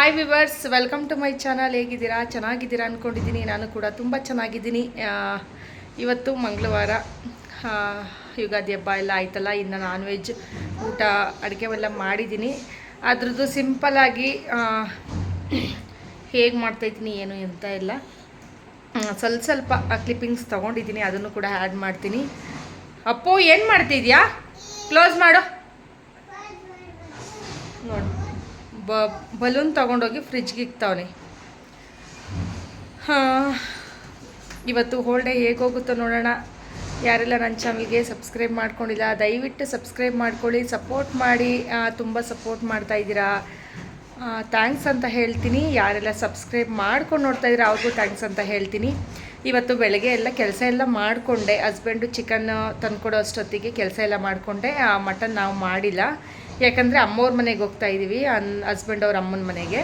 Hi viewers welcome to my channel ಹೇಗಿದ್ದೀರಾ? ಚೆನ್ನಾಗಿದ್ದೀರಾ ಅಂದ್ಕೊಂಡಿದ್ದೀನಿ ನಾನು ಕೂಡ ತುಂಬ ಚೆನ್ನಾಗಿದ್ದೀನಿ. ಇವತ್ತು ಮಂಗಳವಾರ. ಯುಗಾದಿ ಹಬ್ಬ ಎಲ್ಲ ಆಯ್ತಲ್ಲ ಇನ್ನು ನಾನ್ ವೆಜ್ ಊಟ ಅಡುಗೆವೆಲ್ಲ ಮಾಡಿದ್ದೀನಿ. ಅದ್ರದ್ದು ಸಿಂಪಲಾಗಿ ಹೇಗೆ ಮಾಡ್ತಾಯಿದ್ದೀನಿ ಏನು ಅಂತ ಎಲ್ಲ ಸ್ವಲ್ಪ ಸ್ವಲ್ಪ ಕ್ಲಿಪ್ಪಿಂಗ್ಸ್ ತೊಗೊಂಡಿದ್ದೀನಿ ಅದನ್ನು ಕೂಡ ಆ್ಯಡ್ ಮಾಡ್ತೀನಿ. ಅಪ್ಪು ಏನು ಮಾಡ್ತಿದ್ಯಾ? ಕ್ಲೋಸ್ ಮಾಡು. ನೋಡಿ ಬ ಬಲೂನ್ ತೊಗೊಂಡೋಗಿ ಫ್ರಿಜ್ಗೆ ಇಕ್ತಾವನೆ. ಹಾಂ, ಇವತ್ತು ಹೋಲ್ ಡೇ ಹೇಗೋಗುತ್ತೋ ನೋಡೋಣ. ಯಾರೆಲ್ಲ ನನ್ನ ಚಾನಲ್ಗೆ ಸಬ್ಸ್ಕ್ರೈಬ್ ಮಾಡ್ಕೊಂಡಿಲ್ಲ, ದಯವಿಟ್ಟು ಸಬ್ಸ್ಕ್ರೈಬ್ ಮಾಡ್ಕೊಳ್ಳಿ ಸಪೋರ್ಟ್ ಮಾಡಿ ತುಂಬ ಸಪೋರ್ಟ್ ಮಾಡ್ತಾ ಇದ್ದೀರಾ. ಥ್ಯಾಂಕ್ಸ್ ಅಂತ ಹೇಳ್ತೀನಿ. ಯಾರೆಲ್ಲ ಸಬ್ಸ್ಕ್ರೈಬ್ ಮಾಡ್ಕೊಂಡು ನೋಡ್ತಾ ಇದ್ದೀರಾ, ಅವ್ರಿಗೂ ಥ್ಯಾಂಕ್ಸ್ ಅಂತ ಹೇಳ್ತೀನಿ. ಇವತ್ತು ಬೆಳಗ್ಗೆ ಎಲ್ಲ ಕೆಲಸ ಎಲ್ಲ ಮಾಡಿಕೊಂಡೆ. ಹಸ್ಬೆಂಡು ಚಿಕನ್ ತಂದುಕೊಡೋ ಅಷ್ಟೊತ್ತಿಗೆ ಕೆಲಸ ಎಲ್ಲ ಮಾಡಿಕೊಂಡೆ. ಮಟನ್ ನಾವು ಮಾಡಿಲ್ಲ. ಯಾಕಂದರೆ ಅಮ್ಮವ್ರ ಮನೆಗೆ ಹೋಗ್ತಾ ಇದ್ದೀವಿ ಅನ್ ಹಸ್ಬೆಂಡ್ ಅವ್ರ ಅಮ್ಮನ ಮನೆಗೆ.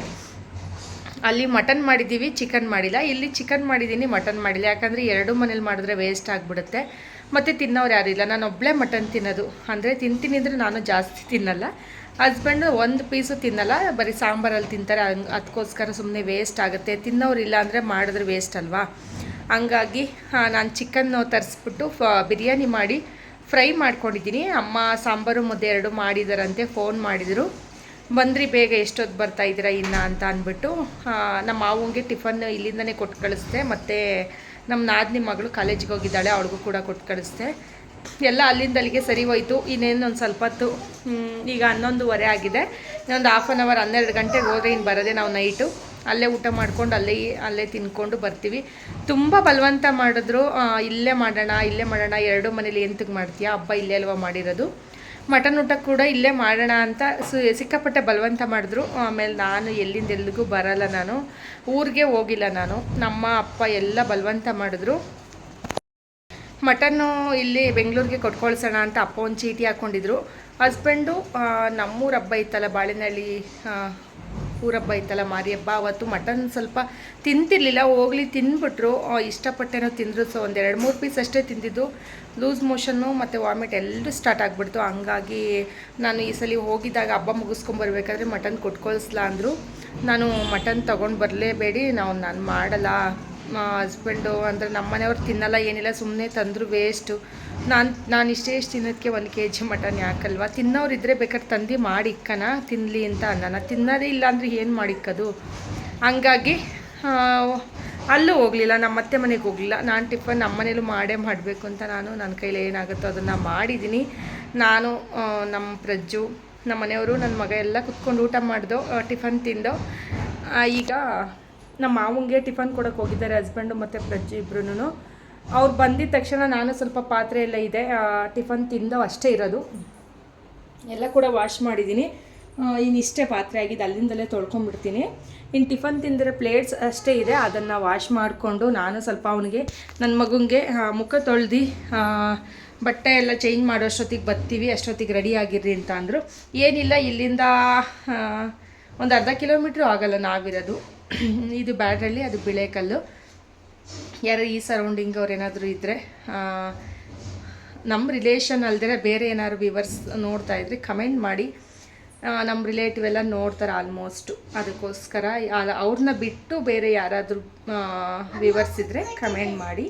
ಅಲ್ಲಿ ಮಟನ್ ಮಾಡಿದ್ದೀವಿ ಚಿಕನ್ ಮಾಡಿಲ್ಲ. ಇಲ್ಲಿ ಚಿಕನ್ ಮಾಡಿದ್ದೀನಿ ಮಟನ್ ಮಾಡಿಲ್ಲ. ಯಾಕಂದರೆ ಎರಡು ಮನೇಲಿ ಮಾಡಿದ್ರೆ ವೇಸ್ಟ್ ಆಗಿಬಿಡುತ್ತೆ. ಮತ್ತು ತಿನ್ನೋರು ಯಾರಿಲ್ಲ ನಾನು ಒಬ್ಬಳೇ ಮಟನ್ ತಿನ್ನೋದು. ಅಂದರೆ ತಿಂತೀನಿ ಅಂದರೆ ನಾನು ಜಾಸ್ತಿ ತಿನ್ನಲ್ಲ. ಹಸ್ಬೆಂಡು ಒಂದು ಪೀಸು ತಿನ್ನಲ್ಲ. ಬರೀ ಸಾಂಬಾರಲ್ಲಿ ತಿಂತಾರೆ. ಹಂಗೆ ಅದಕ್ಕೋಸ್ಕರ ಸುಮ್ಮನೆ ವೇಸ್ಟ್ ಆಗುತ್ತೆ. ತಿನ್ನೋರು ಇಲ್ಲ ಅಂದರೆ ಮಾಡಿದ್ರೆ ವೇಸ್ಟ್ ಅಲ್ವಾ? ಹಂಗಾಗಿ ನಾನು ಚಿಕನ್ನು ತರಿಸ್ಬಿಟ್ಟು ಫ ಬಿರಿಯಾನಿ ಮಾಡಿ ಫ್ರೈ ಮಾಡ್ಕೊಂಡಿದ್ದೀನಿ. ಅಮ್ಮ ಸಾಂಬಾರು ಮುದ್ದೆ ಎರಡು ಮಾಡಿದಾರಂತೆ ಫೋನ್ ಮಾಡಿದರು. ಬಂದ್ರಿ, ಬೇಗ ಎಷ್ಟೊತ್ತು ಬರ್ತಾ ಇದ್ದೀರಾ ಇನ್ನ ಅಂತ ಅಂದ್ಬಿಟ್ಟು ನಮ್ಮ ಮಾವಂಗೆ ಟಿಫನ್ ಇಲ್ಲಿಂದನೇ ಕೊಟ್ಟು ಕಳಿಸ್ದೆ. ಮತ್ತು ನಮ್ಮ ನಾದಿನಿ ಮಗಳು ಕಾಲೇಜಿಗೆ ಹೋಗಿದ್ದಾಳೆ, ಅವಳಿಗೂ ಕೂಡ ಕೊಟ್ಟು ಕಳಿಸ್ದೆ. ಎಲ್ಲ ಅಲ್ಲಿಂದ ಅಲ್ಲಿಗೆ ಸರಿ ಹೋಯ್ತು. ಇನ್ನೇನು ಒಂದು ಸ್ವಲ್ಪ ಹೊತ್ತು ಈಗ ಹನ್ನೊಂದುವರೆ ಆಗಿದೆ. ಇನ್ನೊಂದು ಹಾಫ್ ಆನ್ ಅವರ್ ಹನ್ನೆರಡು ಗಂಟೆಗೆ ಹೋದ್ರೆ ಇನ್ನು ಬರೋದೇ ನಾವು ನೈಟು ಅಲ್ಲೇ ಊಟ ಮಾಡ್ಕೊಂಡು ಅಲ್ಲೇ ಅಲ್ಲೇ ತಿನ್ಕೊಂಡು ಬರ್ತೀವಿ. ತುಂಬ ಬಲವಂತ ಮಾಡಿದ್ರು. ಇಲ್ಲೇ ಮಾಡೋಣ ಇಲ್ಲೇ ಮಾಡೋಣ, ಎರಡು ಮನೇಲಿ ಎಂತಕ್ಕೆ ಮಾಡ್ತೀಯಾ? ಹಬ್ಬ ಇಲ್ಲೇ ಅಲ್ವಾ ಮಾಡಿರೋದು. ಮಟನ್ ಊಟ ಕೂಡ ಇಲ್ಲೇ ಮಾಡೋಣ ಅಂತ ಸು, ಸಿಕ್ಕಾಪಟ್ಟೆ ಬಲವಂತ ಮಾಡಿದ್ರು. ಆಮೇಲೆ ನಾನು ಎಲ್ಲಿಂದ ಎಲ್ಲಿಗೂ ಬರಲ್ಲ ನಾನು. ಊರಿಗೆ ಹೋಗಿಲ್ಲ ನಾನು. ನಮ್ಮ ಅಪ್ಪ ಎಲ್ಲ ಬಲವಂತ ಮಾಡಿದ್ರು. ಮಟನ್ನು ಇಲ್ಲಿ ಬೆಂಗಳೂರಿಗೆ ಕೊಟ್ಕೊಳ್ಸೋಣ ಅಂತ ಅಪ್ಪ ಒಂದು ಚೀಟಿ ಹಾಕ್ಕೊಂಡಿದ್ರು ಹಸ್ಬೆಂಡು ನಮ್ಮೂರ ಹಬ್ಬ ಇತ್ತಲ್ಲ ಬಾಳೆನಹಳ್ಳಿ ಊರಬ್ಬ ಇತ್ತಲ್ಲ ಮಾರಿ ಹಬ್ಬ ಅವತ್ತು ಮಟನ್ ಸ್ವಲ್ಪ ತಿಂತಿರ್ಲಿಲ್ಲ, ಹೋಗ್ಲಿ ತಿಂದ್ಬಿಟ್ರು. ಇಷ್ಟಪಟ್ಟೇನೋ ತಿಂದರು ಸೊ ಒಂದು ಎರಡು ಮೂರು ಪೀಸ್ ಅಷ್ಟೇ ತಿಂದಿದ್ದು. ಲೂಸ್ ಮೋಷನ್ನು ಮತ್ತು ವಾಮಿಟ್ ಎಲ್ಲರೂ ಸ್ಟಾರ್ಟ್ ಆಗಿಬಿಡ್ತು. ಹಂಗಾಗಿ ನಾನು ಈ ಸಲ ಹೋಗಿದ್ದಾಗ ಹಬ್ಬ ಮುಗಿಸ್ಕೊಂಬರ್ಬೇಕಾದ್ರೆ ಮಟನ್ ಕೊಟ್ಕೊಳ್ಸ್ಲಾ ಅಂದರು. ನಾನು ಮಟನ್ ತೊಗೊಂಡು ಬರಲೇಬೇಡಿ, ನಾವು ನಾನು ಮಾಡಲ್ಲ. ಹಸ್ಬೆಂಡು ಅಂದರೆ ನಮ್ಮ ಮನೆಯವ್ರು ತಿನ್ನಲ್ಲ, ಏನಿಲ್ಲ ಸುಮ್ಮನೆ ತಂದರು ವೇಸ್ಟು ನಾನು ನಾನು ಇಷ್ಟೇ ಇಷ್ಟು ತಿನ್ನೋದಕ್ಕೆ ಒಂದು ಕೆ ಜಿ ಮಟನ್ ಯಾಕಲ್ವ? ತಿನ್ನೋರು ಇದ್ದರೆ ಬೇಕಾದ್ರೆ ತಂದು ಮಾಡಿ ಇಕ್ಕನ ತಿನ್ನಲಿ ಅಂತ ಅನ್ನೋಣ ತಿನ್ನೋದೇ ಇಲ್ಲ ಅಂದರೆ ಏನು ಮಾಡಿಕ್ಕದು ಹಂಗಾಗಿ ಅಲ್ಲೂ ಹೋಗಲಿಲ್ಲ ನಮ್ಮ ಅತ್ತೆ ಮನೆಗೆ ಹೋಗಲಿಲ್ಲ. ನಾನು ಟಿಫನ್ ನಮ್ಮ ಮನೇಲೂ ಮಾಡೇ ಮಾಡಬೇಕು ಅಂತ ನಾನು ನನ್ನ ಕೈಲಿ ಏನಾಗುತ್ತೋ ಅದನ್ನು ಮಾಡಿದ್ದೀನಿ ನಾನು ನಮ್ಮ ಪ್ರಜ್ಜು ನಮ್ಮ ಮನೆಯವರು ನನ್ನ ಮಗ ಎಲ್ಲ ಕುತ್ಕೊಂಡು ಊಟ ಮಾಡಿದೋ ಟಿಫನ್ ತಿಂದೋ ಈಗ ನಮ್ಮ ಮಾವಂಗೆ ಟಿಫನ್ ಕೊಡೋಕೆ ಹೋಗಿದ್ದಾರೆ ಹಸ್ಬೆಂಡು ಮತ್ತು ಪ್ರಜ್ಜಿ ಇಬ್ರು ಅವ್ರು ಬಂದಿದ ತಕ್ಷಣ ನಾನು ಸ್ವಲ್ಪ ಪಾತ್ರೆ ಎಲ್ಲ ಇದೆ ಟಿಫನ್ ತಿಂದವು ಅಷ್ಟೇ ಇರೋದು. ಎಲ್ಲ ಕೂಡ ವಾಶ್ ಮಾಡಿದ್ದೀನಿ ಇನ್ನು ಇಷ್ಟೇ ಪಾತ್ರೆ ಆಗಿದೆ ಅಲ್ಲಿಂದಲೇ ತೊಳ್ಕೊಂಡ್ಬಿಡ್ತೀನಿ. ಇನ್ನು ಟಿಫನ್ ತಿಂದರೆ ಪ್ಲೇಟ್ಸ್ ಅಷ್ಟೇ ಇದೆ, ಅದನ್ನು ವಾಶ್ ಮಾಡಿಕೊಂಡು ನಾನು ಸ್ವಲ್ಪ ಅವನಿಗೆ ನನ್ನ ಮಗುಂಗೆ ಮುಖ ತೊಳ್ದು ಬಟ್ಟೆ ಎಲ್ಲ ಚೇಂಜ್ ಮಾಡೋ ಅಷ್ಟೊತ್ತಿಗೆ ಬರ್ತೀವಿ, ಅಷ್ಟೊತ್ತಿಗೆ ರೆಡಿ ಆಗಿರ್ರಿ ಅಂತ ಅಂದರು. ಏನಿಲ್ಲ, ಇಲ್ಲಿಂದ ಒಂದು ಅರ್ಧ ಕಿಲೋಮೀಟ್ರ್ ಆಗಲ್ಲ ನಾವಿರೋದು. ಇದು ಬ್ಯಾಡ್ರಳ್ಳಿ ಅದು ಬಿಳೆಕಲ್ಲು ಯಾರು ಈ ಸರೌಂಡಿಂಗ್ ಅವ್ರು ಏನಾದರೂ ಇದ್ದರೆ ನಮ್ಮ ರಿಲೇಷನ್ ಅಲ್ಲದೆ ಬೇರೆ ಏನಾದ್ರು ವಿವರ್ಸ್ ನೋಡ್ತಾ ಇದ್ರೆ ಕಮೆಂಟ್ ಮಾಡಿ. ನಮ್ಮ ರಿಲೇಟಿವ್ ಎಲ್ಲ ನೋಡ್ತಾರೆ ಆಲ್ಮೋಸ್ಟು ಅದಕ್ಕೋಸ್ಕರ ಅವ್ರನ್ನ ಬಿಟ್ಟು ಬೇರೆ ಯಾರಾದರೂ ವಿವರ್ಸ್ ಇದ್ದರೆ ಕಮೆಂಟ್ ಮಾಡಿ.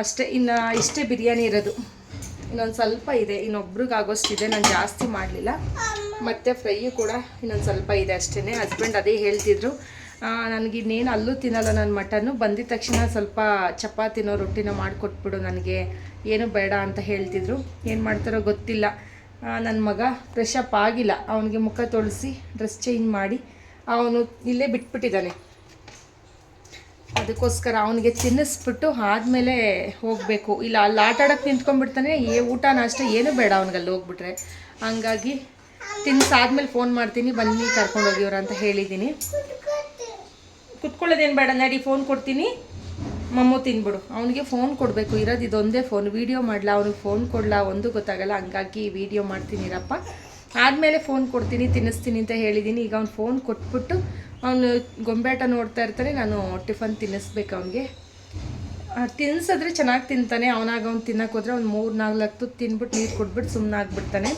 ಅಷ್ಟೇ. ಇನ್ನು ಇಷ್ಟೇ ಬಿರಿಯಾನಿ ಇರೋದು. ಇನ್ನೊಂದು ಸ್ವಲ್ಪ ಇದೆ. ಇನ್ನೊಬ್ರಿಗೆ ಆಗೋಷ್ಟಿದೆ ನಾನು ಜಾಸ್ತಿ ಮಾಡಲಿಲ್ಲ. ಮತ್ತು ಫ್ರೈಯು ಕೂಡ ಇನ್ನೊಂದು ಸ್ವಲ್ಪ ಇದೆ ಅಷ್ಟೇ ಹಸ್ಬೆಂಡ್ ಅದೇ ಹೇಳ್ತಿದ್ರು. ನನಗೆ ಇನ್ನೇನು ಅಲ್ಲೂ ತಿನ್ನಲ್ಲ ನಾನು ಮಟನ್ನು. ಬಂದಿದ ತಕ್ಷಣ ಸ್ವಲ್ಪ ಚಪಾತಿನೋ ರೊಟ್ಟಿನೋ ಮಾಡಿಕೊಟ್ಬಿಡು ನನಗೆ. ಏನು ಬೇಡ ಅಂತ ಹೇಳ್ತಿದ್ರು. ಏನು ಮಾಡ್ತಾರೋ ಗೊತ್ತಿಲ್ಲ. ನನ್ನ ಮಗ ಫ್ರೆಶ್ ಅಪ್ ಆಗಿಲ್ಲ. ಅವನಿಗೆ ಮುಖ ತೊಳಿಸಿ ಡ್ರೆಸ್ ಚೇಂಜ್ ಮಾಡಿ, ಅವನು ಇಲ್ಲೇ ಬಿಟ್ಬಿಟ್ಟಿದ್ದಾನೆ. ಅದಕ್ಕೋಸ್ಕರ ಅವನಿಗೆ ತಿನ್ನಿಸ್ಬಿಟ್ಟು ಆದಮೇಲೆ ಹೋಗಬೇಕು. ಇಲ್ಲ, ಅಲ್ಲಿ ಆಟ ಆಡೋಕ್ಕೆ ನಿಂತ್ಕೊಂಡ್ಬಿಡ್ತಾನೆ. ಏ, ಊಟ, ನಾಷ್ಟ ಏನೂ ಬೇಡ ಅವ್ನಿಗೆ ಅಲ್ಲಿ ಹೋಗ್ಬಿಟ್ರೆ. ಹಂಗಾಗಿ ತಿನ್ಸಾದ್ಮೇಲೆ ಫೋನ್ ಮಾಡ್ತೀನಿ. ಬನ್ನಿ ಕರ್ಕೊಂಡು ಹೋಗಿವ್ರ ಅಂತ ಹೇಳಿದ್ದೀನಿ. ಕುತ್ಕೊಳ್ಳೋದೇನು ಬೇಡ, ನಡಿ ಫೋನ್ ಕೊಡ್ತೀನಿ. ಮಮ್ಮು ತಿನ್ಬಿಡು. ಅವನಿಗೆ ಫೋನ್ ಕೊಡಬೇಕು. ಇರೋದು ಇದೊಂದೇ ಫೋನ್ ವೀಡಿಯೋ ಮಾಡಲ? ಅವ್ನಿಗೆ ಫೋನ್ ಕೊಡಲ? ಒಂದು ಗೊತ್ತಾಗಲ್ಲ. ಹಂಗಾಗಿ ವೀಡಿಯೋ ಮಾಡ್ತೀನಿರಪ್ಪ ಆದಮೇಲೆ ಫೋನ್ ಕೊಡ್ತೀನಿ, ತಿನ್ನಿಸ್ತೀನಿ ಅಂತ ಹೇಳಿದ್ದೀನಿ. ಈಗ ಅವ್ನು ಫೋನ್ ಕೊಟ್ಬಿಟ್ಟು ಅವನು ಗೊಂಬೆಟ ನೋಡ್ತಾ ಇರ್ತಾನೆ, ನಾನು ಟಿಫನ್ ತಿನ್ನಿಸ್ಬೇಕು ಅವನಿಗೆ. ತಿನ್ನಿಸಿದ್ರೆ ಚೆನ್ನಾಗಿ ತಿಂತಾನೆ, ಅವನಾಗ ಅವ್ನು ತಿನ್ನಕ್ಕೆ ಹೋದ್ರೆ ಅವ್ನು ಮೂರು ನಾಲ್ಕು ತಿನ್ಬಿಟ್ಟು ನೀರು ಕೊಟ್ಬಿಟ್ಟು ಸುಮ್ಮನೆ ಆಗ್ಬಿಡ್ತಾನೆ.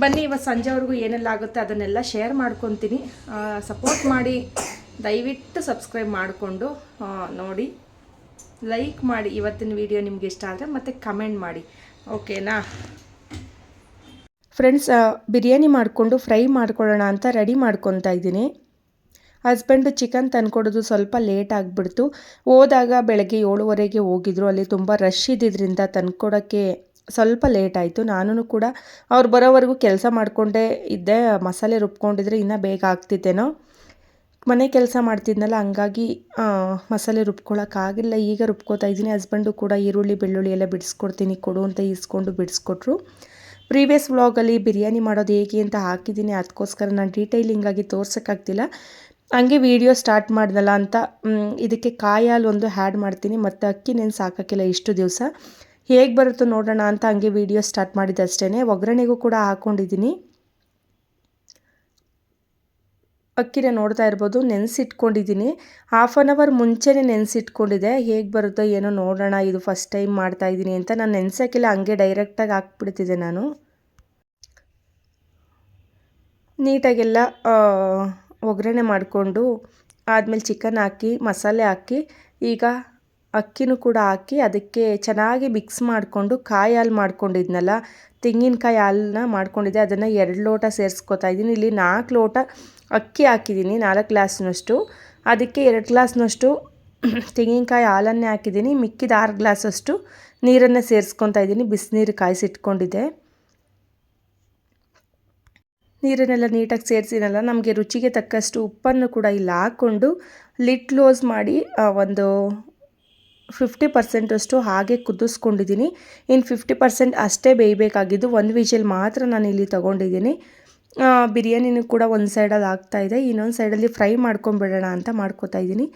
ಬನ್ನಿ ಇವತ್ತು ಸಂಜೆವರೆಗೂ ಏನೆಲ್ಲ ಆಗುತ್ತೆ ಅದನ್ನೆಲ್ಲ ಶೇರ್ ಮಾಡ್ಕೊತೀನಿ. ಸಪೋರ್ಟ್ ಮಾಡಿ, ದಯವಿಟ್ಟು ಸಬ್ಸ್ಕ್ರೈಬ್ ಮಾಡಿಕೊಂಡು ನೋಡಿ. ಲೈಕ್ ಮಾಡಿ, ಇವತ್ತಿನ ವಿಡಿಯೋ ನಿಮ್ಗೆ ಇಷ್ಟ ಆದರೆ ಮತ್ತು ಕಮೆಂಟ್ ಮಾಡಿ. ಓಕೆನಾ ಫ್ರೆಂಡ್ಸ್ ಬಿರಿಯಾನಿ ಮಾಡಿಕೊಂಡು ಫ್ರೈ ಮಾಡ್ಕೊಳ್ಳೋಣ ಅಂತ ರೆಡಿ ಮಾಡ್ಕೊತಾ ಇದ್ದೀನಿ. ಹಸ್ಬೆಂಡು ಚಿಕನ್ ತಂದ್ಕೊಡೋದು ಸ್ವಲ್ಪ ಲೇಟ್ ಆಗಿಬಿಡ್ತು. ಹೋದಾಗ ಬೆಳಗ್ಗೆ ಏಳುವರೆಗೆ ಹೋಗಿದ್ರು. ಅಲ್ಲಿ ತುಂಬ ರಶ್ ಇದ್ದಿದ್ದರಿಂದ ತಂದ್ಕೊಡೋಕ್ಕೆ ಸ್ವಲ್ಪ ಲೇಟ್ ಆಯಿತು. ನಾನು ಕೂಡ ಅವ್ರು ಬರೋವರೆಗೂ ಕೆಲಸ ಮಾಡಿಕೊಂಡೇ ಇದ್ದೆ. ಮಸಾಲೆ ರುಬ್ಕೊಂಡಿದ್ರೆ ಇನ್ನೂ ಬೇಗ ಆಗ್ತಿದ್ದೇನೋ ಮನೆ ಕೆಲಸ ಮಾಡ್ತಿದ್ನಲ್ಲ, ಹಂಗಾಗಿ ಮಸಾಲೆ ರುಬ್ಕೊಳ್ಳೋಕ್ಕಾಗಿಲ್ಲ ಈಗ ರುಬ್ಕೋತಾ ಇದ್ದೀನಿ. ಹಸ್ಬೆಂಡು ಕೂಡ ಈರುಳ್ಳಿ, ಬೆಳ್ಳುಳ್ಳಿ ಎಲ್ಲ ಬಿಡಿಸ್ಕೊಡ್ತೀನಿ, ಕೊಡು ಅಂತ ಇಸ್ಕೊಂಡು ಬಿಡಿಸ್ಕೊಟ್ರು. ಪ್ರೀವಿಯಸ್ ವ್ಲಾಗಲ್ಲಿ ಬಿರಿಯಾನಿ ಮಾಡೋದು ಹೇಗೆ ಅಂತ ಹಾಕಿದ್ದೀನಿ. ಅದಕ್ಕೋಸ್ಕರ ನಾನು ಡೀಟೈಲಿಂಗಾಗಿ ತೋರ್ಸೋಕ್ಕಾಗ್ತಿಲ್ಲ. ಹಂಗೆ ವಿಡಿಯೋ ಸ್ಟಾರ್ಟ್ ಮಾಡ್ದಲ್ಲ ಅಂತ ಇದಕ್ಕೆ ಕಾಯಿ ಒಂದು ಹ್ಯಾಡ್ ಮಾಡ್ತೀನಿ. ಮತ್ತು ಅಕ್ಕಿ ನೆನ್ಸ್ ಹಾಕೋಕ್ಕಿಲ್ಲ ಇಷ್ಟು ದಿವಸ. ಹೇಗೆ ಬರುತ್ತೋ ನೋಡೋಣ ಅಂತ ಹಂಗೆ ವಿಡಿಯೋ ಸ್ಟಾರ್ಟ್ ಮಾಡಿದ್ದೆ ಅಷ್ಟೇ ಒಗ್ಗರಣೆಗೂ ಕೂಡ ಹಾಕ್ಕೊಂಡಿದ್ದೀನಿ ಅಕ್ಕಿನ ನೋಡ್ತಾ ಇರ್ಬೋದು, ನೆನೆಸಿಟ್ಕೊಂಡಿದ್ದೀನಿ. ಹಾಫ್ ಆನ್ ಅವರ್ ಮುಂಚೆನೇ ನೆನೆಸಿಟ್ಕೊಂಡಿದ್ದೆ. ಹೇಗೆ ಬರುತ್ತೋ ಏನೋ ನೋಡೋಣ, ಇದು ಫಸ್ಟ್ ಟೈಮ್ ಮಾಡ್ತಾ ಇದ್ದೀನಿ ಅಂತ. ನಾನು ನೆನೆಸೋಕ್ಕಿಲ್ಲ ಹಂಗೆ ಡೈರೆಕ್ಟಾಗಿ ಹಾಕ್ಬಿಡ್ತಿದ್ದೆ ನಾನು. ನೀಟಾಗೆಲ್ಲ ಒಗ್ಗರಣೆ ಮಾಡಿಕೊಂಡು ಆದಮೇಲೆ ಚಿಕನ್ ಹಾಕಿ, ಮಸಾಲೆ ಹಾಕಿ, ಈಗ ಅಕ್ಕಿನೂ ಕೂಡ ಹಾಕಿ ಅದಕ್ಕೆ ಚೆನ್ನಾಗಿ ಮಿಕ್ಸ್ ಮಾಡಿಕೊಂಡು ಕಾಯಿ ಹಾಲು ಮಾಡ್ಕೊಂಡಿದ್ನಲ್ಲ, ತೆಂಗಿನಕಾಯಿ ಹಾಲನ್ನ ಮಾಡ್ಕೊಂಡಿದ್ದೆ, ಅದನ್ನು ಎರಡು ಲೋಟ ಸೇರಿಸ್ಕೊತಾ ಇದ್ದೀನಿ. ಇಲ್ಲಿ ನಾಲ್ಕು ಲೋಟ ಅಕ್ಕಿ ಹಾಕಿದ್ದೀನಿ, ನಾಲ್ಕು ಗ್ಲಾಸ್ನಷ್ಟು. ಅದಕ್ಕೆ ಎರಡು ಗ್ಲಾಸ್ನಷ್ಟು ತೆಂಗಿನಕಾಯಿ ಹಾಲನ್ನೇ ಹಾಕಿದ್ದೀನಿ, ಮಿಕ್ಕಿದ ಆರು ಗ್ಲಾಸಷ್ಟು ನೀರನ್ನು ಸೇರಿಸ್ಕೊತಾ ಇದ್ದೀನಿ, ಬಿಸಿನೀರು ಕಾಯಿಸಿಟ್ಕೊಂಡಿದ್ದೆ. ನೀರನ್ನೆಲ್ಲ ನೀಟಾಗಿ ಸೇರಿಸಿನಲ್ಲ, ನಮಗೆ ರುಚಿಗೆ ತಕ್ಕಷ್ಟು ಉಪ್ಪನ್ನು ಕೂಡ ಇಲ್ಲಿ ಹಾಕ್ಕೊಂಡು ಲಿಡ್ ಕ್ಲೋಸ್ ಮಾಡಿ ಒಂದು ಫಿಫ್ಟಿ ಪರ್ಸೆಂಟಷ್ಟು ಹಾಗೆ ಕುದಿಸ್ಕೊಂಡಿದ್ದೀನಿ. ಇನ್ನು ಫಿಫ್ಟಿ ಪರ್ಸೆಂಟ್ ಅಷ್ಟೇ ಬೇಯಬೇಕಾಗಿದ್ದು, ಒಂದು ವಿಷಲ್ ಮಾತ್ರ ನಾನು ಇಲ್ಲಿ ತೊಗೊಂಡಿದ್ದೀನಿ. ಬಿರಿಯಾನಿನೂ ಕೂಡ ಒಂದು ಸೈಡಲ್ಲಿ ಇದೆ. ಇನ್ನೊಂದು ಸೈಡಲ್ಲಿ ಫ್ರೈ ಮಾಡ್ಕೊಂಬಿಡೋಣ ಅಂತ ಮಾಡ್ಕೋತಾ ಇದ್ದೀನಿ.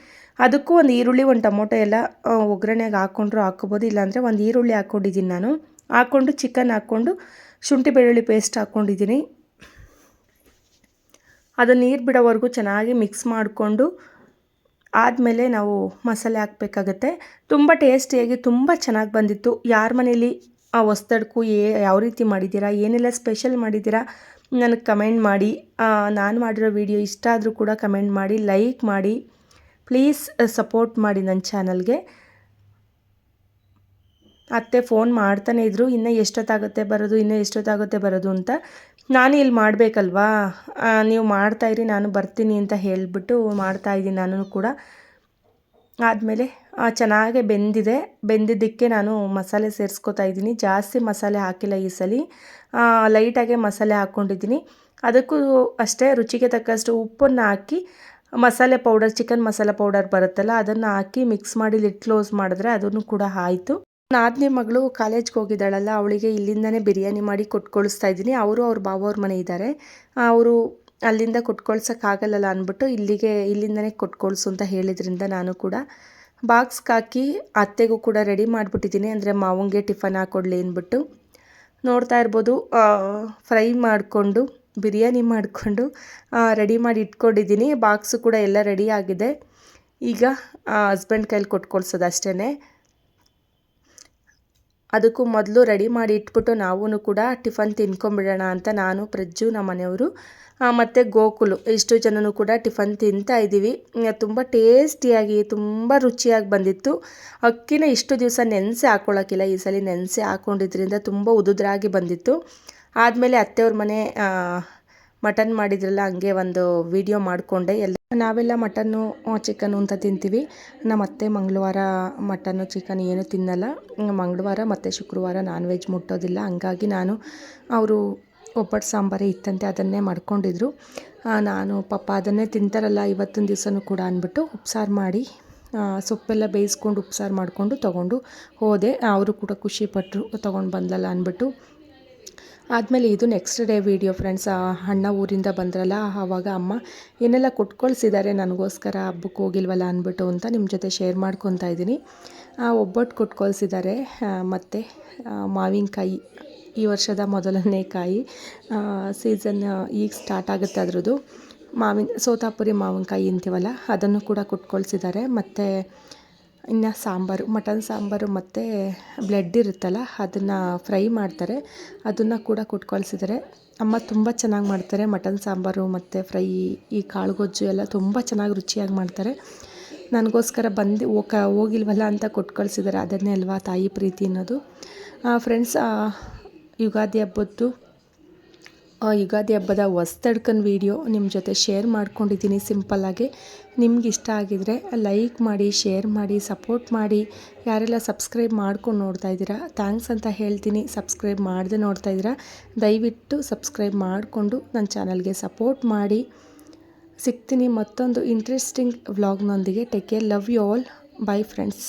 ಅದಕ್ಕೂ ಒಂದು ಈರುಳ್ಳಿ, ಒಂದು ಟೊಮೊಟೊ ಎಲ್ಲ ಒಗ್ಗರಣೆಗೆ ಹಾಕ್ಕೊಂಡ್ರು ಹಾಕ್ಕೋಬೋದು ಇಲ್ಲಾಂದರೆ ಒಂದು ಈರುಳ್ಳಿ ಹಾಕ್ಕೊಂಡಿದ್ದೀನಿ ನಾನು. ಹಾಕ್ಕೊಂಡು ಚಿಕನ್ ಹಾಕ್ಕೊಂಡು, ಶುಂಠಿ ಬೆಳ್ಳುಳ್ಳಿ ಪೇಸ್ಟ್ ಹಾಕ್ಕೊಂಡಿದ್ದೀನಿ ಅದು ನೀರು ಬಿಡೋವರೆಗೂ ಚೆನ್ನಾಗಿ ಮಿಕ್ಸ್ ಮಾಡಿಕೊಂಡು ಆದಮೇಲೆ ನಾವು ಮಸಾಲೆ ಹಾಕಬೇಕಾಗತ್ತೆ. ತುಂಬ ಟೇಸ್ಟಿಯಾಗಿ ತುಂಬ ಚೆನ್ನಾಗಿ ಬಂದಿತ್ತು. ಯಾರ ಮನೇಲಿ ಆ ಹೊಸ್ತಡ್ಕು ಏ ಯಾವ ರೀತಿ ಮಾಡಿದ್ದೀರಾ, ಏನೆಲ್ಲ ಸ್ಪೆಷಲ್ ಮಾಡಿದ್ದೀರಾ, ನನಗೆ ಕಮೆಂಟ್ ಮಾಡಿ. ನಾನು ಮಾಡಿರೋ ವಿಡಿಯೋ ಇಷ್ಟ ಆದರೂ ಕೂಡ ಕಮೆಂಟ್ ಮಾಡಿ, ಲೈಕ್ ಮಾಡಿ. ಪ್ಲೀಸ್ ಸಪೋರ್ಟ್ ಮಾಡಿ ನನ್ನ ಚಾನಲ್ಗೆ. ಅತ್ತೆ ಫೋನ್ ಮಾಡ್ತಾನೆ ಇದ್ರು, ಇನ್ನು ಎಷ್ಟೊತ್ತಾಗುತ್ತೆ ಬರೋದು, ಇನ್ನೂ ಎಷ್ಟೊತ್ತಾಗುತ್ತೆ ಬರೋದು ಅಂತ? ನಾನು ಇಲ್ಲಿ ಮಾಡಬೇಕಲ್ವಾ? ನೀವು ಮಾಡ್ತಾಯಿರಿ ನಾನು ಬರ್ತೀನಿ ಅಂತ ಹೇಳಿಬಿಟ್ಟು ಮಾಡ್ತಾಯಿದ್ದೀನಿ ನಾನು ಕೂಡ. ಆದಮೇಲೆ ಚೆನ್ನಾಗೆ ಬೆಂದಿದೆ. ಬೆಂದಿದ್ದಕ್ಕೆ ನಾನು ಮಸಾಲೆ ಸೇರಿಸ್ಕೊತಾ ಇದ್ದೀನಿ. ಜಾಸ್ತಿ ಮಸಾಲೆ ಹಾಕಿಲ್ಲ ಈ ಸಲ. ಲೈಟಾಗೆ ಮಸಾಲೆ ಹಾಕ್ಕೊಂಡಿದ್ದೀನಿ. ಅದಕ್ಕೂ ಅಷ್ಟೇ ರುಚಿಗೆ ತಕ್ಕಷ್ಟು ಉಪ್ಪನ್ನು ಹಾಕಿ, ಮಸಾಲೆ ಪೌಡರ್, ಚಿಕನ್ ಮಸಾಲೆ ಪೌಡರ್ ಬರುತ್ತಲ್ಲ, ಅದನ್ನು ಹಾಕಿ ಮಿಕ್ಸ್ ಮಾಡಿ ಲಿಡ್ ಕ್ಲೋಸ್ ಮಾಡಿದ್ರೆ ಅದನ್ನು ಕೂಡ ಆಯಿತು. ನಾದನೇ ಮಗಳು ಕಾಲೇಜ್ಗೆ ಹೋಗಿದ್ದಾಳಲ್ಲ, ಅವಳಿಗೆ ಇಲ್ಲಿಂದನೇ ಬಿರಿಯಾನಿ ಮಾಡಿ ಕೊಟ್ಕೊಳಿಸ್ತಾ ಇದ್ದೀನಿ. ಅವರು ಅವ್ರ ಬಾವವ್ರ ಮನೆ ಇದ್ದಾರೆ. ಅವರು ಅಲ್ಲಿಂದ ಕೊಟ್ಕೊಳ್ಸೋಕ್ಕಾಗಲ್ಲ ಅಂದ್ಬಿಟ್ಟು ಇಲ್ಲಿಗೆ, ಇಲ್ಲಿಂದನೇ ಕೊಟ್ಕೊಳ್ಸು ಅಂತ ಹೇಳಿದ್ರಿಂದ ನಾನು ಕೂಡ ಬಾಕ್ಸ್ಗೆ ಹಾಕಿ ಅತ್ತೆಗೂ ಕೂಡ ರೆಡಿ ಮಾಡಿಬಿಟ್ಟಿದ್ದೀನಿ. ಅಂದರೆ ಮಾವಂಗೆ ಟಿಫನ್ ಹಾಕ್ಕೊಡ್ಲಿ ಅಂದ್ಬಿಟ್ಟು ನೋಡ್ತಾ ಇರ್ಬೋದು. ಫ್ರೈ ಮಾಡಿಕೊಂಡು, ಬಿರಿಯಾನಿ ಮಾಡಿಕೊಂಡು ರೆಡಿ ಮಾಡಿ ಇಟ್ಕೊಂಡಿದ್ದೀನಿ. ಬಾಕ್ಸು ಕೂಡ ಎಲ್ಲ ರೆಡಿ ಆಗಿದೆ. ಈಗ ಹಸ್ಬೆಂಡ್ ಕೈಲಿ ಕೊಟ್ಕೊಳ್ಸೋದು ಅಷ್ಟೇ ಅದಕ್ಕೂ ಮೊದಲು ರೆಡಿ ಮಾಡಿ ಇಟ್ಬಿಟ್ಟು ನಾವೂ ಕೂಡ ಟಿಫನ್ ತಿನ್ಕೊಂಬಿಡೋಣ ಅಂತ ನಾನು, ಪ್ರಜ್ಜು ನಮ್ಮ ಮನೆಯವರು ಮತ್ತು ಗೋಕುಲು. ಇಷ್ಟು ಜನನೂ ಕೂಡ ಟಿಫನ್ ತಿಂತಾ ಇದ್ದೀವಿ. ತುಂಬ ಟೇಸ್ಟಿಯಾಗಿ, ತುಂಬ ರುಚಿಯಾಗಿ ಬಂದಿತ್ತು. ಅಕ್ಕಿನ ಇಷ್ಟು ದಿವಸ ನೆನೆಸಿ ಹಾಕ್ಕೊಳ್ಳೋಕ್ಕಿಲ್ಲ ಈ ಸಲ ನೆನೆಸಿ ಹಾಕ್ಕೊಂಡಿದ್ರಿಂದ ತುಂಬ ಉದುದ್ರಾಗಿ ಬಂದಿತ್ತು. ಆದಮೇಲೆ ಅತ್ತೆಯವ್ರ ಮನೆ ಮಟನ್ ಮಾಡಿದ್ರಲ್ಲ, ಹಂಗೆ ಒಂದು ವಿಡಿಯೋ ಮಾಡಿಕೊಂಡೆ. ಎಲ್ಲ ನಾವೆಲ್ಲ ಮಟನ್ನು ಚಿಕನ್ನು ಅಂತ ತಿಂತೀವಿ. ನಮ್ಮ ಅತ್ತೆ ಮಂಗಳವಾರ ಮಟನ್ನು ಚಿಕನ್ ಏನು ತಿನ್ನಲ್ಲ. ಮಂಗಳವಾರ ಮತ್ತು ಶುಕ್ರವಾರ ನಾನ್ ವೆಜ್ ಮುಟ್ಟೋದಿಲ್ಲ. ಹಂಗಾಗಿ ನಾನು ಅವರು ಒಬ್ಬಟ್ಟು ಸಾಂಬಾರೇ ಇತ್ತಂತೆ, ಅದನ್ನೇ ಮಾಡ್ಕೊಂಡಿದ್ರು. ನಾನು ಪಾಪ ಅದನ್ನೇ ತಿಂತಾರಲ್ಲ, ಇವತ್ತಿನ ದಿವಸನೂ ಕೂಡ ಅಂದ್ಬಿಟ್ಟು ಉಪ್ಸಾರು ಮಾಡಿ ಸೊಪ್ಪೆಲ್ಲ ಬೇಯಿಸ್ಕೊಂಡು ಉಪ್ಸಾರು ಮಾಡಿಕೊಂಡು ತೊಗೊಂಡು ಹೋದೆ. ಅವರು ಕೂಡ ಖುಷಿಪಟ್ಟರು ತೊಗೊಂಡು ಬಂದಲ್ಲ ಅಂದ್ಬಿಟ್ಟು. ಆದಮೇಲೆ ಇದು ನೆಕ್ಸ್ಟ್ ಡೇ ವೀಡಿಯೋ ಫ್ರೆಂಡ್ಸ್ ಅಣ್ಣ ಊರಿಂದ ಬಂದ್ರಲ್ಲ, ಆವಾಗ ಅಮ್ಮ, ಏನೆಲ್ಲ ಕೊಟ್ಕೊಳ್ಸಿದ್ದಾರೆ ನನಗೋಸ್ಕರ ಹಬ್ಬಕ್ಕೆ ಹೋಗಿಲ್ವಲ್ಲ ಅಂದ್ಬಿಟ್ಟು ಅಂತ ನಿಮ್ಮ ಜೊತೆ ಶೇರ್ ಮಾಡ್ಕೊತಾ ಇದ್ದೀನಿ. ಒಬ್ಬಟ್ಟು ಕೊಟ್ಕೊಳ್ಸಿದ್ದಾರೆ ಮತ್ತು ಮಾವಿನಕಾಯಿ, ಈ ವರ್ಷದ ಮೊದಲನೇ ಕಾಯಿ ಸೀಸನ್ ಈಗ ಸ್ಟಾರ್ಟ್ ಆಗುತ್ತೆ ಅದ್ರದ್ದು. ಮಾವಿನ, ಸೋತಾಪುರಿ ಮಾವಿನಕಾಯಿ ಅಂತೀವಲ್ಲ, ಅದನ್ನು ಕೂಡ ಕೊಟ್ಕೊಳ್ಸಿದ್ದಾರೆ ಮತ್ತು ಇನ್ನು ಸಾಂಬಾರು, ಮಟನ್ ಸಾಂಬಾರು ಮತ್ತು ಬ್ಲೆಡ್ ಇರುತ್ತಲ್ಲ, ಅದನ್ನು ಫ್ರೈ ಮಾಡ್ತಾರೆ. ಅದನ್ನು ಕೂಡ ಕೊಟ್ಟು ಕಳಿಸಿದ್ದಾರೆ ಅಮ್ಮ ತುಂಬ ಚೆನ್ನಾಗಿ ಮಾಡ್ತಾರೆ ಮಟನ್ ಸಾಂಬಾರು ಮತ್ತು ಫ್ರೈ ಈ ಕಾಳು ಗೊಜ್ಜು ಎಲ್ಲ ತುಂಬ ಚೆನ್ನಾಗಿ ರುಚಿಯಾಗಿ ಮಾಡ್ತಾರೆ. ನನಗೋಸ್ಕರ ಬಂದು ಹೋಗ, ಹೋಗಿಲ್ವಲ್ಲ ಅಂತ ಕೊಟ್ಟು ಕಳಿಸಿದ್ದಾರೆ ಅದನ್ನೇ ಅಲ್ವಾ ತಾಯಿ ಪ್ರೀತಿ ಅನ್ನೋದು. ಫ್ರೆಂಡ್ಸ್ ಯುಗಾದಿ ಹಬ್ಬದ್ದು ಯುಗಾದಿ ಹಬ್ಬದ ಹೊಸ್ತಡ್ಕನ್ ವೀಡಿಯೋ ನಿಮ್ಮ ಜೊತೆ ಶೇರ್ ಮಾಡ್ಕೊಂಡಿದ್ದೀನಿ ಸಿಂಪಲ್ಲಾಗಿ ನಿಮ್ಗೆ ಇಷ್ಟ ಆಗಿದರೆ ಲೈಕ್ ಮಾಡಿ ಶೇರ್ ಮಾಡಿ ಸಪೋರ್ಟ್ ಮಾಡಿ. ಯಾರೆಲ್ಲ ಸಬ್ಸ್ಕ್ರೈಬ್ ಮಾಡ್ಕೊಂಡು ನೋಡ್ತಾ ಇದ್ದೀರಾ ಥ್ಯಾಂಕ್ಸ್ ಅಂತ ಹೇಳ್ತೀನಿ. ಸಬ್ಸ್ಕ್ರೈಬ್ ಮಾಡದೆ ನೋಡ್ತಾ ಇದ್ದೀರಾ, ದಯವಿಟ್ಟು ಸಬ್ಸ್ಕ್ರೈಬ್ ಮಾಡಿಕೊಂಡು ನನ್ನ ಚಾನಲ್ಗೆ ಸಪೋರ್ಟ್ ಮಾಡಿ. ಸಿಗ್ತೀನಿ ಮತ್ತೊಂದು interesting ವ್ಲಾಗ್ನೊಂದಿಗೆ take care love you all bye friends